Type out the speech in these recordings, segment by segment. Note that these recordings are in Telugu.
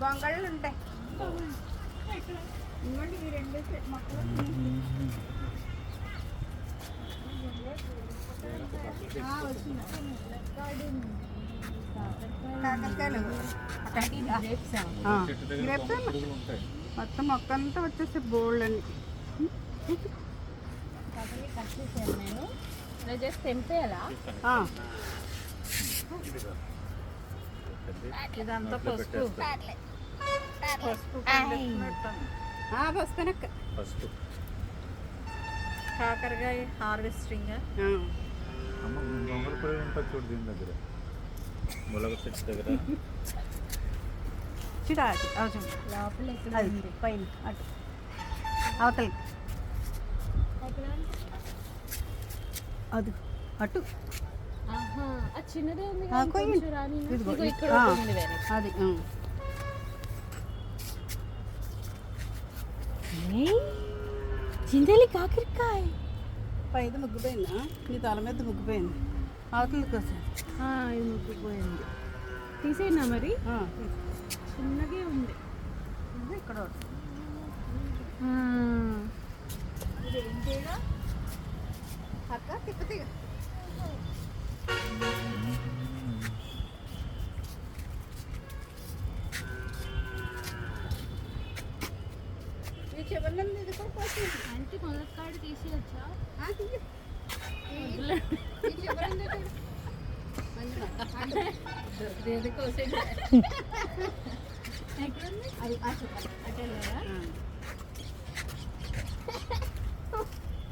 గొంగళ్ళు ఉంటాయి ఇవ్వండి ఈ రెండు మొక్కలు. కాకరకాయలు. మొత్తం మొక్క అంతా వచ్చేసి బోల్డ్ అని కట్ నేను జస్ట్ తెంపేయాలా. ఇదంతా పసుపు. పసుపు ఆ, పసుపునక్క ఫస్ట్ కాకరకాయ హార్వెస్టింగ్. ఆ. అమ్మ గొంగళ పొడి ఉంటుంది చూడు దీని దగ్గర. ములగ చెట్టు దగ్గర. చూడు అది అవి చూడు. లోపల ఎక్కడ అది ఉంది? పైన అటు. అవతలకి. అది అటు. అది. చింతలి కాకరకాయ. పైది ముగ్గిపోయిందా? నీ తల మీద ముగ్గిపోయింది. అవతల కోసం. ఇది ముక్కుపోయింది తీసేనా మరి? చిన్నగే ఉంది. ఇక్కడ అక్క తిప్పతి అటు.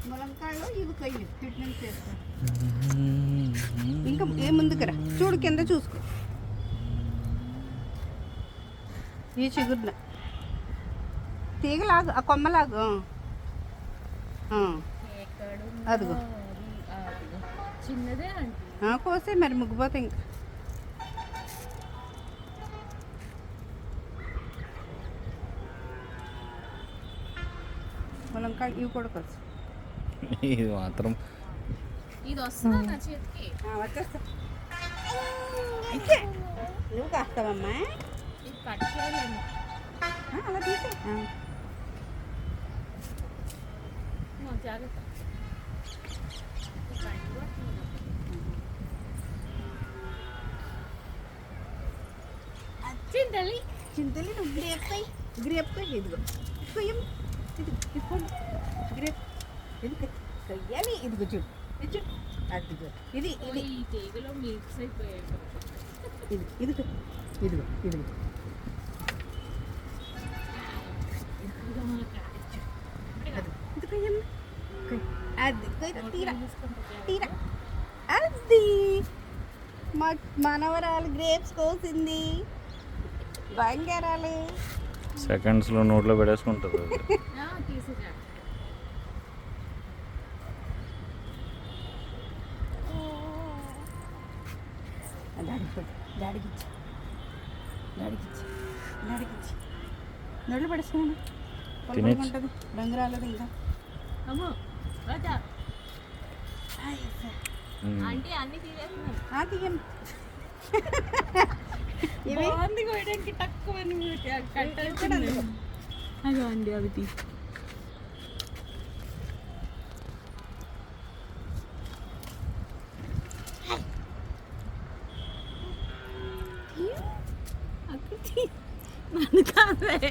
ములంకాయలు ఇవి కొయ్యి ట్రీట్మెంట్ చేస్తా. ఇంకా ఏ ముందుకు రా చూడు కింద చూసుకో. ఈ చిగురున. తీగలాగు ఆ కొమ్మలాగు. అదిగో. చిన్నదే అంటే ఆ, కోసే మరి ముగ్గుపోతే ఇంకా. ములంకాయ ఇవి కూడా కోసి ఇది మాత్రం. ఇది వస్తుందా నా చేతికి? వచ్చేస్తా. అయితే నువ్వు కాస్తావమ్మా. ఇది కట్ అలా తీసే మా జాగ్రత్త. చింతలి చింతలు గ్రేప్ గ్రేప్ ఇదిగో. కొయ్యం ఇది ఇదిగోండి గ్రేప్ ఇది కొయ్యాలి. ఇదిగో చూడు. ఇది చూడు. అదిగో. ఇది ఇది. ఇది ఇదిగో ఇదిగో ఇదిగో. అది కొయ్ తీరా తీసుకుంటా. తీరా. అది మా మనవరాలు గ్రేప్స్ కోసింది. బంగారాలు. సెకండ్స్లో నోట్లో పెట్టేసుకుంటుంది. అది ఆ, తీసేసా డాడీకి పెట్టు డాడీకి ఇచ్చి. డాడీకి ఇచ్చి డాడీకి ఇచ్చి. నోళ్ళు పడేసుకున్నాను తినేచ్చు. ఉంటుంది రంగు రాలేదు ఇంకా. అమ్మో అదో అండి అవి తీ నన్ను కాదే